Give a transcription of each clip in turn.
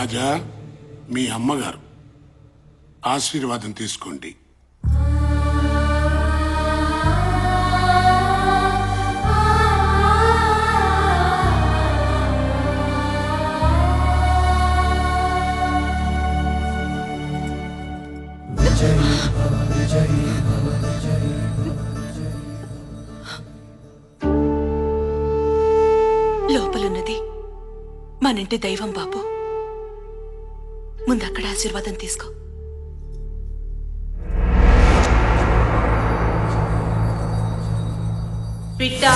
రాజా మీ అమ్మగారు. ఆశీర్వాదం తీసుకోండి. లోపలున్నది మనింటి దైవం బాబు. ముందక్కడ ఆశీర్వాదం తీసుకో. బిడ్డా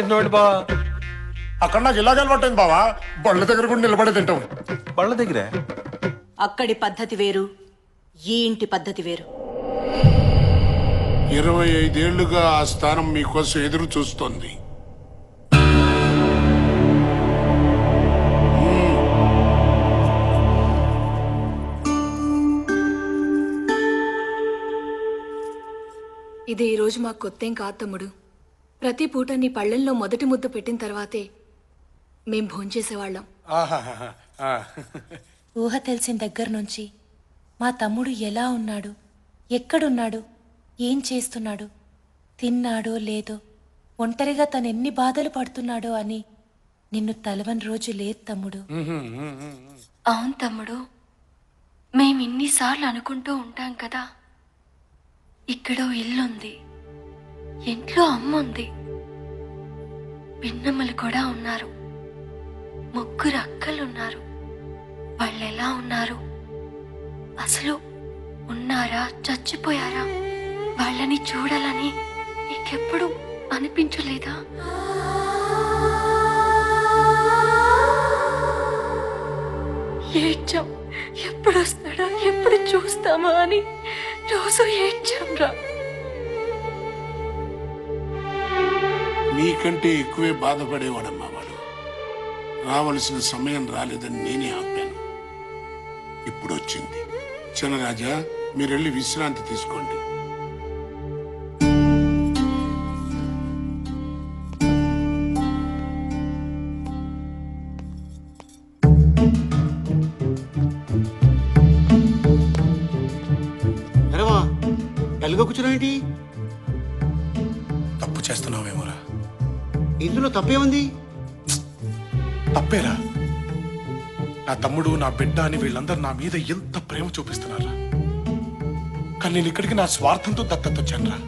తింటున్నాడు బావా అక్కడ నాకు ఇలాగ అలవాటైంది బావా. బళ్ళ దగ్గర కూడా నిలబడి తింటాం బళ్ళ దగ్గరే? అక్కడి పద్ధతి వేరు ఈ ఇంటి పద్ధతి వేరు. ఇరవై ఐదేళ్ళుగా ఆ స్థానం మీకోసం ఎదురు చూస్తోంది. ఇది ఈరోజు మాకు కొత్తేం కాదు తమ్ముడు. ప్రతి పూట నీ పళ్ళెంలో మొదటి ముద్ద పెట్టిన తర్వాతే మేం భోంచేసేవాళ్ళం. ఊహ తెలిసిన దగ్గర నుంచి మా తమ్ముడు ఎలా ఉన్నాడు ఎక్కడున్నాడు ఏం చేస్తున్నాడు తిన్నాడో లేదో ఒంటరిగా తను ఎన్ని బాధలు పడుతున్నాడో అని నిన్ను తలవని రోజు లేదు తమ్ముడు. అవును తమ్ముడు. మేం ఇన్నిసార్లు అనుకుంటూ ఉంటాం కదా. ఇక్కడో ఇల్లుంది. ఇంట్లో అమ్మ ఉంది. పిన్నమ్మలు కూడా ఉన్నారు. ముగ్గురు అక్కలున్నారు. వాళ్ళు ఎలా ఉన్నారు? అసలు ఉన్నారా? చచ్చిపోయారా? వాళ్ళని చూడాలని నీకెప్పుడు అనిపించలేదా? ఏడ్చాం. ఎప్పుడు వస్తాడా? ఎప్పుడు చూస్తామా అని రోజు ఏడ్చాం రా నీకంటే ఎక్కువే బాధపడేవాడమ్మా వాడు. రావలసిన సమయం రాలేదని నేనే ఆపాను. ఇప్పుడు వచ్చింది చిన్నరాజా మీరెళ్ళి విశ్రాంతి తీసుకోండి. కూర్చున్నాయి డల్గా ఇందులో తప్పేముంది? తప్పేరా? నా తమ్ముడు నా బిడ్డ అని వీళ్ళందరూ నా మీద ఎంత ప్రేమ చూపిస్తున్నారా? కానీ నేను ఇక్కడికి నా స్వార్థంతో దత్తత వచ్చానురా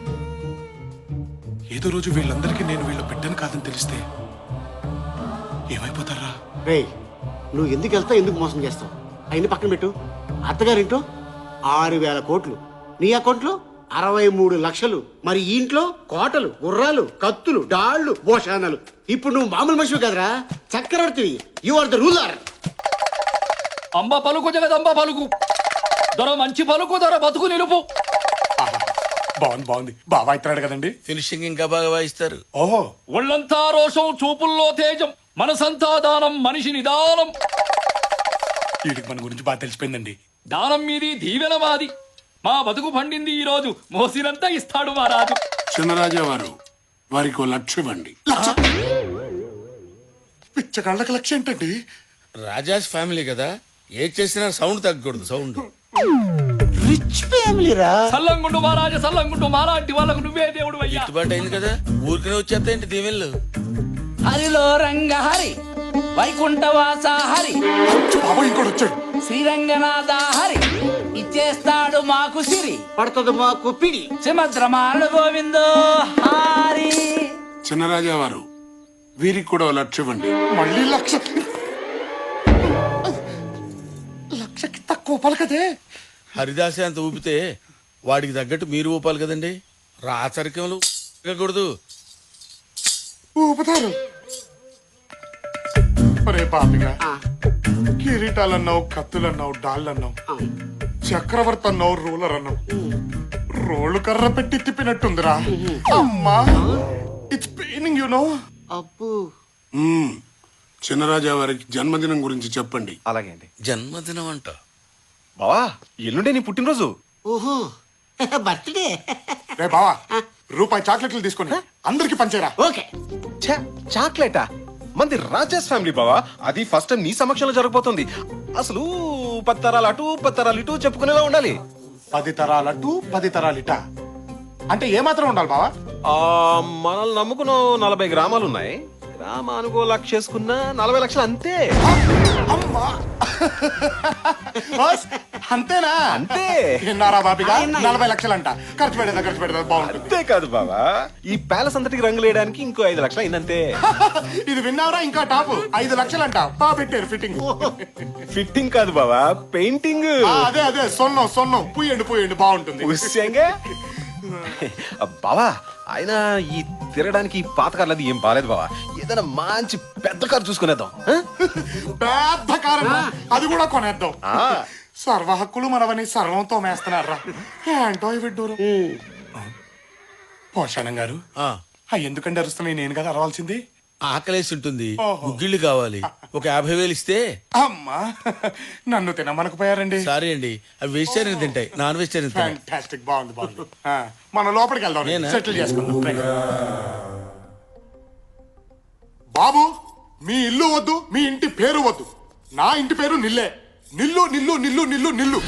ఏదో రోజు వీళ్ళందరికీ నేను వీళ్ళ బిడ్డను కాదని తెలిస్తే ఏమైపోతారా? రే నువ్వు ఎందుకు వెళ్తావు ఎందుకు మోసం చేస్తావు? అయిన పక్కన పెట్టు. అత్తగారింట్లో ఆరు వేల కోట్లు. నీ అకౌంట్లో అరవై మూడు లక్షలు. మరి ఈ ఇంట్లో కోటలు గుర్రాలు కత్తులు డాళ్ళు భోషానాలు ఇప్పుడు నువ్వు మామూలు మనిషివి కదరా. చక్రవర్తివి. You are the ruler Amba పలుకు జగదంబ పలుకు. దొర మంచి పలుకు దొర బతుకు నిలుపు. బాగుంది బాగుంది. బాగా అవుతున్నాడు కదండి. ఫినిషింగ్ ఇంకా బాగా వాయిస్తారు. ఓహో. ఒళ్ళంతా రోషం చూపుల్లో తేజం. మనసంతా దానం మనిషి నిదానం. వీడికి మన గురించి బాగా తెలిసిపోయిందండి. దానం మీది దీవెన మాది. మా బతుకు పండింది ఈ రోజు. మోసినంతా ఇస్తాడు మా రాజు. చిన్నరాజా వారు వారికి లక్ష్యం ఇవ్వండి. పిచ్చగాళ్ళకి లక్ష్యం ఏంటండి? రాజాస్ ఫ్యామిలీ కదా. ఏ చేసినా సౌండ్ తగ్గకూడదు సౌండ్. రిచ్ ఫ్యామిలీ రా. సల్లంగుండు మా రాజా సల్లంగుండు మాలాంటి వాళ్ళకు నువ్వే దేవుడు అయ్యా గిట్టుబాటు అయింది కదా. ఊరికనే వచ్చేస్తాయండి దీవెళ్ళు హరిలో రంగ హరి వైకుంఠవాస హరి బాబు ఇంకోటి వచ్చాడు. శ్రీరంగనాథ హరి మాకు సిరి. పడుతుంది మాకు పిడి. సుమద్రమారుడు గోవిందో హరి. చిన్నరాజా వారు వీరికి కూడా ఓ లక్ష్యం ఇవ్వండి. మళ్ళీ లక్ష. లక్షకి తక్కువ పలకదే హరిదాసే అంత ఊపితే వాడికి తగ్గట్టు మీరు ఊపాలి కదండి. రాచరికములు కూడదు ఊపుతారు. ఒరే పాపిగా కిరీటాలన్నావు కత్తులన్నావు డాళ్ళన్నావు. చక్రవర్తి అన్నావు రూలర్ అన్నావు రోళ్ళు కర్ర పెట్టి తిప్పినట్టుందిరా. అమ్మా ఇట్స్ పెయినింగ్ యు నో అప్పు. చిన్నరాజా వారికి జన్మదినం గురించి చెప్పండి. అలాగే అండి. జన్మదినం అంట? బావా ఎల్లుండే నీ పుట్టినరోజు. ఓహో బర్త్డే. రే బావా రూపాయి చాక్లెట్లు తీసుకొని అందరికి పంచేరా. ఓకే. చాక్లెటా? మంది రాజేష్ ఫ్యామిలీ బావా అది ఫస్ట్ టైం నీ సమక్షంలో జరగబోతుంది. అసలు పది తరాలు అటు పది తరాలు ఇటు చెప్పుకునేలా ఉండాలి. పది తరాలటు పది తరాలిట అంటే ఏమాత్రం ఉండాలి బావా? ఆ మనల్ని నమ్ముకున్న నలభై గ్రామాలు ఉన్నాయి గ్రామానుకో లక్ష చేసుకున్న నలభై లక్షలు అంతే. అమ్మా! బాస్, అంతేనా? అంతే. విన్నారా బాబిగా నలభై లక్షలంట. ఖర్చు పెడదా ఖర్చు పెడదా బాగుంటుంది. అంతే కాదు బావా. ఈ ప్యాలెస్ అంతటికి రంగులు వేయడానికి ఇంకో ఐదు లక్షలు అయిందంతే. ఇది విన్నారా ఇంకా టాప్? ఐదు లక్షలంట. బా పెట్టారు ఫిట్టింగ్. ఫిట్టింగ్ కాదు బావా పెయింటింగ్. అదే అదే సొన్నం సొన్నం. పూయండి పూయండి బాగుంటుంది. ఉస్యంగా? బావా ఆయన ఈ తిరగడానికి ఈ పాత కార్లు అది ఏం బాలేదు బావా. ఏదైనా మంచి పెద్ద కారు చూసుకునేద్దాం? పెద్ద కారణం అది కూడా కొనేద్దాం. ఆ. సర్వ హక్కులు మనవని సర్వంతో మేస్తున్నారా ఏంటో విడ్డూరు? పోషాణం గారు ఎందుకండి అరుస్తున్నాయి? నేను కదా అరవాల్సింది. ఆకలేసి ఉంటుంది. గుగ్గిళ్ళు కావాలి. ఒక యాభై వేలు ఇస్తే? అమ్మా నన్ను తినమనకపోయారండి. సారీ అండి. అవి వెజిటేరియన్ తింటాయి. నాన్ వెజిటేరియన్ ఫ్యాంటాస్టిక్ బాగుంది బాగుంది. మనం లోపలికి వెళ్దాం? సెటిల్ చేసుకుందాం. బాబు మీ ఇల్లు వద్దు మీ ఇంటి పేరు వద్దు. నా ఇంటి పేరు నిల్లే. నిల్లు నిల్లు నిల్లు నిల్లు నిల్లు.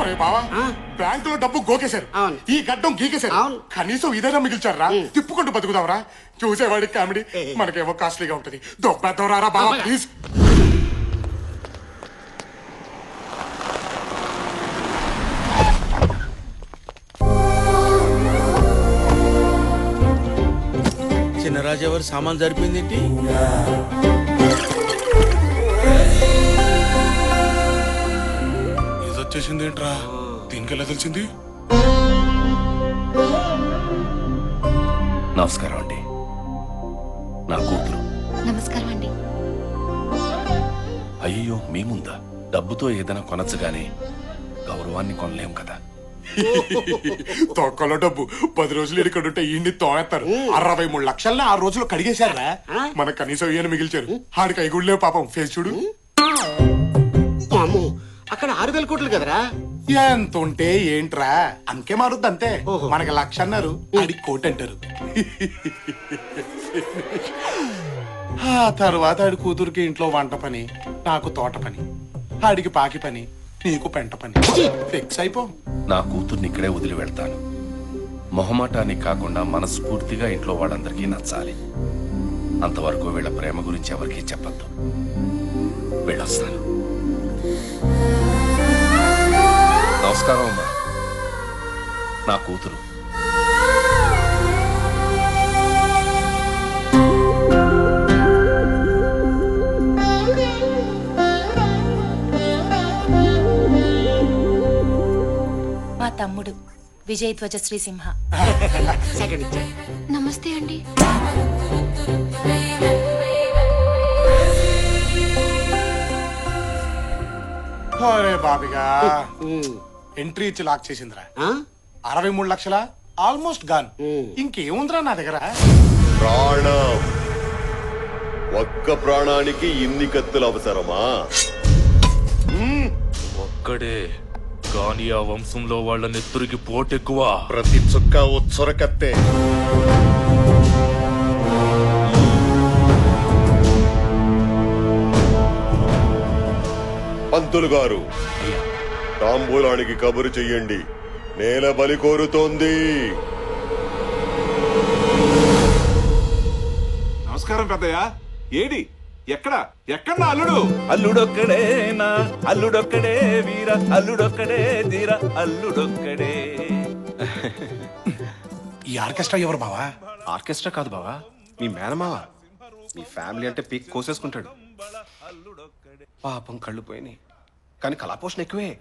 ఒరే బావా బ్యాంకులో డబ్బు గోకేశారు. ఈ గడ్డం గీకేశారు. కనీసం ఇదైనా మిగిల్చారా తిప్పుకుంటూ బతుకుదాంరా? చూసేవాడికి కామెడీ మనకేమో కాస్ట్లీగా ఉంటది. దొబ్బెద్దాం రారా బావా ప్లీజ్. చిన్నరాజు ఎవరు? సామాన్ సరిపోయింది ఏంటి? ఇది వచ్చేసింది ఏంట్రా? దీనికి ఎలా తెలిసింది? నమస్కారం అండి. నా కూతురు. నమస్కారం అండి. అయ్యో మీ ముందా? డబ్బుతో ఏదైనా కొనచ్చు గానీ గౌరవాన్ని కొనలేం కదా. తొక్కలో డబ్బు. పది రోజులు ఇక్కడ ఉంటే ఈ తోనేస్తారు అరవై మూడు లక్షల్ని ఆ రోజులు కడిగేశారా మన కనీసం ఈయన మిగిల్చారు. ఆడికి ఐగుళ్ళే పాపం. ఫేస్ చూడు. అక్కడ ఆరు వేల కోట్లు కదరా? ఎంత ఉంటే ఏంట్రా? అంకే మారుద్ది అంతే. మనకి లక్ష అన్నారు. ఆడికి కోటి అంటారు. ఆ తర్వాత ఆడి కూతురికి ఇంట్లో వంట పని నాకు తోట పని ఆడికి పాకి పని నీకు పెంట పని. ఫిక్స్ అయిపో. నా కూతుర్ని ఇక్కడే వదిలి వెళ్తాను. మొహమాటానికి కాకుండా మనస్ఫూర్తిగా ఇంట్లో వాళ్ళందరికీ నచ్చాలి. అంతవరకు వీళ్ళ ప్రేమ గురించి ఎవరికీ చెప్పద్దు. వెళ్ళొస్తాను. నమస్కారం అమ్మా. నా కూతురు. తమ్ముడు. విజయ్ ధ్వజ శ్రీసింహ. నమస్తే అండి. అరే బాబిగా. ఎంట్రీ ఇచ్చి లాక్ చేసిందిరా. అరవై మూడు లక్షల? ఆల్మోస్ట్ గాన్ ఇంకేముందిరా నా దగ్గర? ప్రాణం. ఒక్క ప్రాణానికి ఇన్ని కత్తులు అవసరమా? ఒక్కడే. కానీ ఆ వంశంలో వాళ్ళ నెత్తురికి పోటెక్కువ ప్రతి చుక్క ఉత్సర కత్తే పంతులు గారు తాంబూలానికి కబురు చెయ్యండి. నేల బలి కోరుతోంది. నమస్కారం పెద్దయ్య. ఏడి? ఎక్కడ? ఎక్కడ నా అల్లుడు? అల్లుడొక్కడేనా? అల్లుడొక్కడే వీర అల్లుడొక్కడే తీర అల్లుడొక్కడే. ఈ ఆర్కెస్ట్రా ఎవరు బావా? ఆర్కెస్ట్రా కాదు బావా. మీ మేనమావ. మీ ఫ్యామిలీ అంటే పీక్ కోసేసుకుంటాడు. పాపం కళ్ళు పోయినాయి. కానీ కళాపోషణ ఎక్కువే.